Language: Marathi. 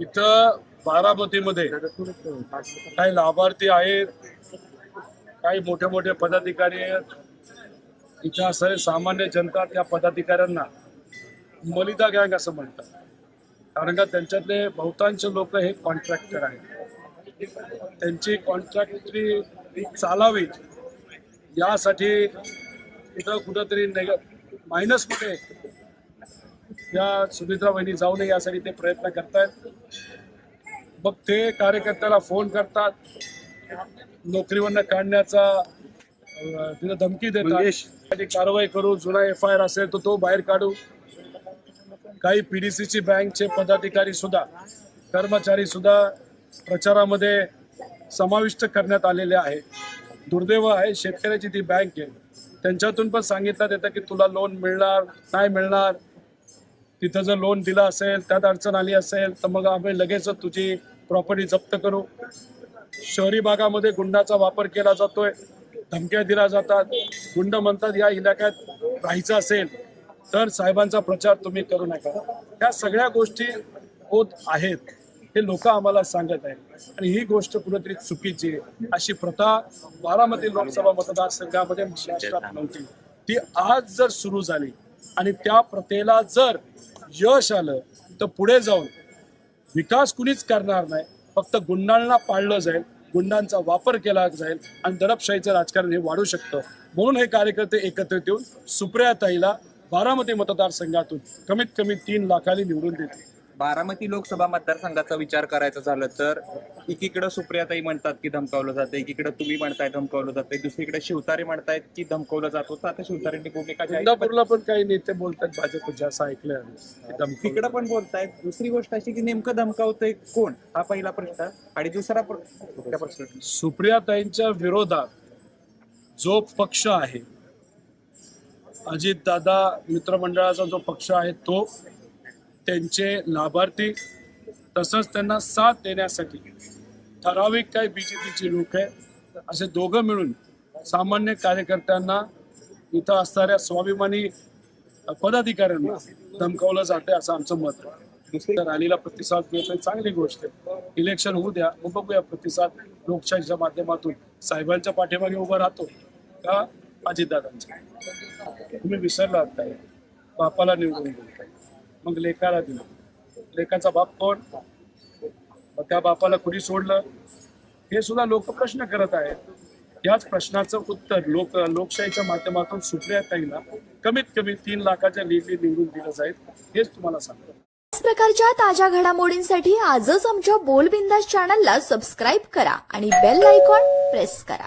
इथं बारामतीमध्ये काही लाभार्थी आहेत. काही मोठे मोठे पदाधिकारी आहेत. इथं असणारे सामान्य जनता त्या पदाधिकाऱ्यांना मलिदा गँग असं म्हणतात. कारण का त्यांच्यातले बहुतांश लोक हे कॉन्ट्रॅक्टर आहेत. त्यांची कॉन्ट्रॅक्टरी चालावी यासाठी इथं कुठंतरी नेग मायनसमध्ये या सुमित्रा वहिनी जाऊ नये यासाठी ते प्रयत्न करतायत. मग ते कार्यकर्त्याला फोन करतात. नोकरीवरनं काढण्याचा तिथं धमकी देतात. कारवाई करू जुना एफ आय आर असेल तर तो बाहेर काढू. काही पीडीसीची बँकचे पदाधिकारी सुद्धा कर्मचारी सुद्धा प्रचारामध्ये समाविष्ट करण्यात आलेले आहे दुर्दैव आहे शेतकऱ्याची ती बँक आहे. त्यांच्यातून पण सांगितलं येतं की तुला लोन मिळणार नाही मिळणार. तिथं जर लोन दिलं असेल त्यात अडचण आली असेल तर मग आम्ही लगेच तुझी प्रॉपर्टी जप्त करू. शहरी भागामध्ये गुंडाचा वापर केला जातोय धमक्या दिल्या जातात. गुंड म्हणतात या इलाक्यात राहायचं असेल तर साहेबांचा प्रचार तुम्ही करू नका. त्या सगळ्या गोष्टी होत आहेत हे लोक आम्हाला सांगत आहेत. आणि ही गोष्ट कुठेतरी चुकीची अशी प्रथा बारामती लोकसभा मतदारसंघामध्ये महाराष्ट्रात नव्हती. ती आज जर सुरू झाली आणि त्या प्रथेला जर यश आलं तर पुढे जाऊन विकास कुणीच करणार नाही. फक्त गुंडांना पाळलं जाईल गुंडांचा वापर केला जाईल आणि दडपशाहीचं राजकारण हे वाढू शकतं. म्हणून हे कार्यकर्ते एकत्रित येऊन सुप्रिया ताईला बारामती मतदारसंघातून कमीत कमी तीन लाखाली निवडून देतील. बारामती लोकसभा मतदारसंघाचा विचार करायचा झालं तर एकीकडे सुप्रियाताई म्हणतात की धमकावलं जातं एकीकडे तुम्ही म्हणताय धमकावलं जातं दुसरीकडे शिवतारे म्हणतायत की धमकावलं जात होतं. आता शिवतारेंनी भूमिका. इंदापूरला पण काही नेते बोलतात भाजपचे असं धमकी तिकडं पण बोलतायत. दुसरी गोष्ट अशी की नेमकं धमकावतंय कोण? हा पहिला प्रश्न. आणि दुसरा प्रश्न सुप्रियाताईंच्या विरोधात जो पक्ष आहे अजितदादा मित्रमंडळाचा जो पक्ष आहे तो त्यांचे लाभार्थी तसंच त्यांना साथ देण्यासाठी ठराविक काही बीजेपीची लोक आहे असे दोघं मिळून सामान्य कार्यकर्त्यांना इथं असणाऱ्या स्वाभिमानी पदाधिकाऱ्यांना धमकावलं जाते असं आमचं मत आहे. रॅलीला प्रतिसाद मिळतोय चांगली गोष्ट आहे. इलेक्शन होऊ द्या मग बघूया प्रतिसाद लोकशाहीच्या माध्यमातून. साहेबांच्या पाठीमागे उभा राहतो का अजितदादांच्या? तुम्ही विसरलात काय? बापाला निवडून बोलताय मग लेकाला दिलं. लेकाचा बाप कोण? मग त्या बापाला कुणी सोडलं? हे सुद्धा लोक प्रश्न करत आहेत. याच प्रश्नाचं उत्तर लोक लोकशाहीच्या माध्यमातून सुटल्या त्यांना कमीत कमी तीन लाखाच्या लीडली निवडून दिलं जाईल हेच तुम्हाला सांगतो. याच प्रकारच्या ताज्या घडामोडींसाठी आजच आमच्या बोलबिंदास चॅनलला सबस्क्राईब करा आणि बेल आयकॉन प्रेस करा.